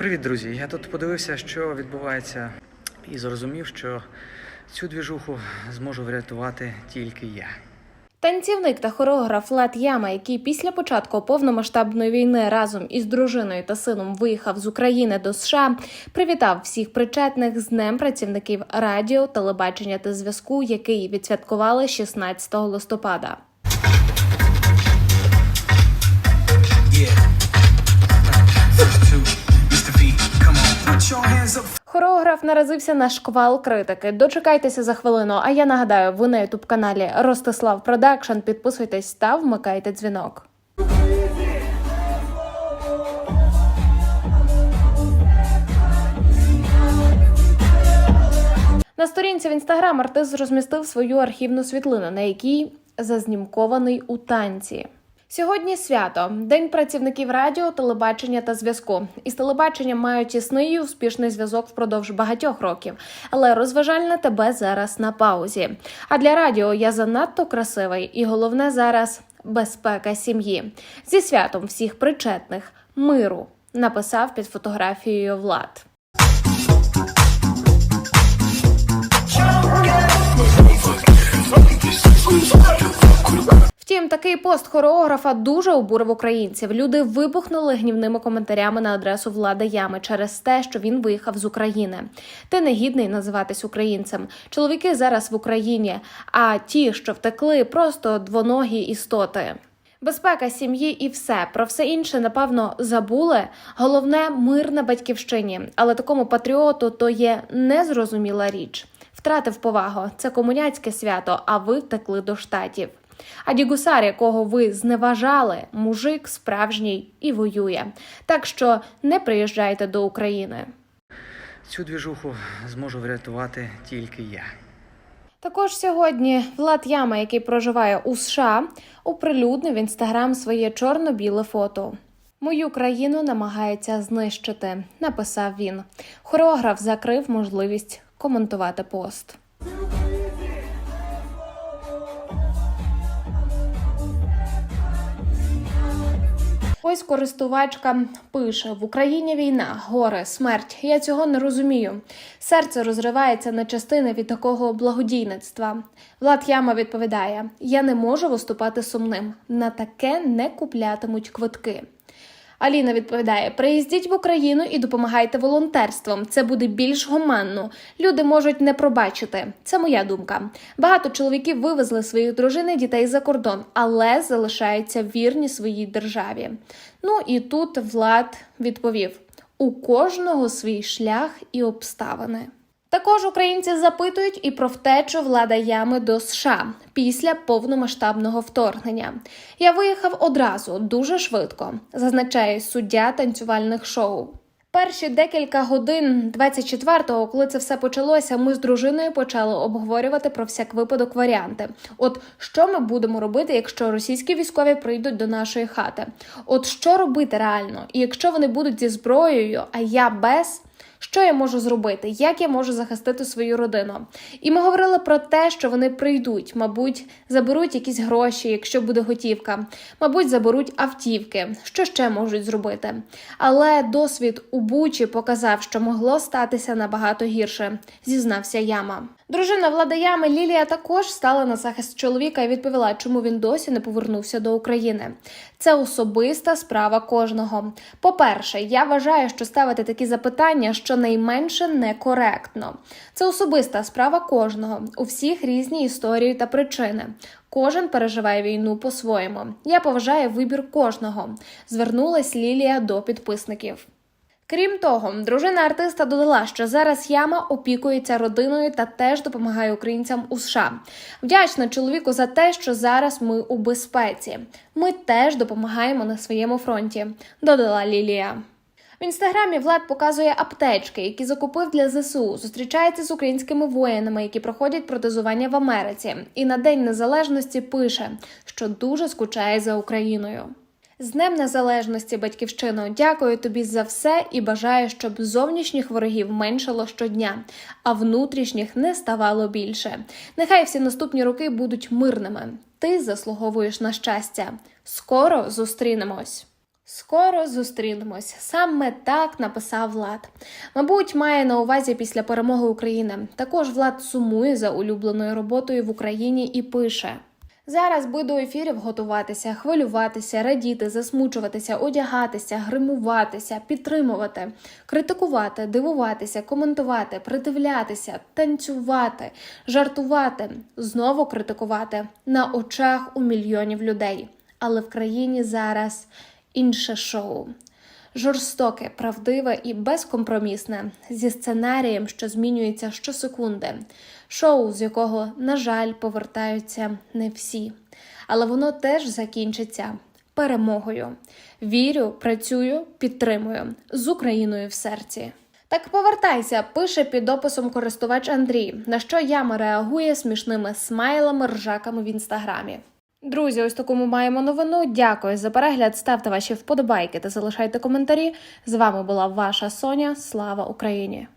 Привіт, друзі! Я тут подивився, що відбувається, і зрозумів, що цю двіжуху зможу врятувати тільки я. Танцівник та хореограф Лат Яма, який після початку повномасштабної війни разом із дружиною та сином виїхав з України до США, привітав всіх причетних з Днем працівників радіо, телебачення та зв'язку, який відсвяткували 16 листопада. Yeah. Хореограф наразився на шквал критики. Дочекайтеся за хвилину. А я нагадаю, ви на ютуб каналі Ростислав Продакшн. Підписуйтесь та вмикайте дзвінок. На сторінці в інстаграм артист розмістив свою архівну світлину, на якій зазнімкований у танці. Сьогодні свято День працівників радіо, телебачення та зв'язку. Із телебаченням мають тісний і успішний зв'язок впродовж багатьох років, але розважальне тебе зараз на паузі. А для радіо я занадто красивий, і головне зараз безпека сім'ї. Зі святом всіх причетних миру написав під фотографією Влад. Пост хореографа дуже обурив українців. Люди вибухнули гнівними коментарями на адресу влади ями через те, що він виїхав з України. Ти не гідний називатись українцем. Чоловіки зараз в Україні, а ті, що втекли, просто двоногі істоти. Безпека сім'ї і все про все інше, напевно, забули. Головне мир на батьківщині, але такому патріоту то є незрозуміла річ. Втратив повагу. Це комуняцьке свято, а ви втекли до штатів. А дігусар, якого ви зневажали, мужик справжній і воює. Так що не приїжджайте до України. Цю двіжуху зможу врятувати тільки я. Також сьогодні Влад Яма, який проживає у США, оприлюднив в інстаграм своє чорно-біле фото. Мою країну намагається знищити, написав він. Хореограф закрив можливість коментувати пост. Ось користувачка пише: в Україні війна, горе, смерть. Я цього не розумію. Серце розривається на частини від такого благодійництва. Влад Яма відповідає: Я не можу виступати сумним. На таке не куплятимуть квитки. Аліна відповідає: приїздіть в Україну і допомагайте волонтерством. Це буде більш гуманно. Люди можуть не пробачити. Це моя думка. Багато чоловіків вивезли своїх дружин і дітей за кордон, але залишаються вірні своїй державі. Ну і тут Влад відповів: у кожного свій шлях і обставини. Також українці запитують і про втечу влада ями до США після повномасштабного вторгнення. Я виїхав одразу дуже швидко, зазначає суддя танцювальних шоу. Перші декілька годин 24-го, коли це все почалося, ми з дружиною почали обговорювати про всяк випадок варіанти. От що ми будемо робити, якщо російські військові прийдуть до нашої хати? От що робити реально? І якщо вони будуть зі зброєю, а я без. Що я можу зробити? Як я можу захистити свою родину? І ми говорили про те, що вони прийдуть, мабуть, заберуть якісь гроші, якщо буде готівка, мабуть, заберуть автівки. Що ще можуть зробити? Але досвід у Бучі показав, що могло статися набагато гірше, зізнався Яма. Дружина влада Ями Лілія також стала на захист чоловіка і відповіла, чому він досі не повернувся до України. Це особиста справа кожного. По-перше, я вважаю, що ставити такі запитання щонайменше некоректно. Це особиста справа кожного. У всіх різні історії та причини. Кожен переживає війну по-своєму. Я поважаю вибір кожного. Звернулась Лілія до підписників. Крім того, дружина артиста додала, що зараз яма опікується родиною та теж допомагає українцям у США. Вдячна чоловіку за те, що зараз ми у безпеці. Ми теж допомагаємо на своєму фронті, додала Лілія. В інстаграмі Влад показує аптечки, які закупив для ЗСУ. Зустрічається з українськими воїнами, які проходять протезування в Америці. І на День Незалежності пише, що дуже скучає за Україною. З Днем Незалежності, батьківщино, дякую тобі за все і бажаю, щоб зовнішніх ворогів меншало щодня, а внутрішніх не ставало більше. Нехай всі наступні роки будуть мирними. Ти заслуговуєш на щастя. Скоро зустрінемось. Скоро зустрінемось. Саме так написав Влад. Мабуть, має на увазі після перемоги України. Також Влад сумує за улюбленою роботою в Україні і пише. Зараз би до ефірів готуватися, хвилюватися, радіти, засмучуватися, одягатися, гримуватися, підтримувати, критикувати, дивуватися, коментувати, придивлятися, танцювати, жартувати, знову критикувати на очах у мільйонів людей. Але в країні зараз інше шоу. Жорстоке, правдиве і безкомпромісне, зі сценарієм, що змінюється щосекунди. Шоу, з якого, на жаль, повертаються не всі. Але воно теж закінчиться перемогою. Вірю, працюю, підтримую з Україною в серці. Так повертайся, пише під описом користувач Андрій, на що яма реагує смішними смайлами, ржаками в інстаграмі. Друзі, ось такому маємо новину. Дякую за перегляд. Ставте ваші вподобайки та залишайте коментарі. З вами була ваша Соня. Слава Україні!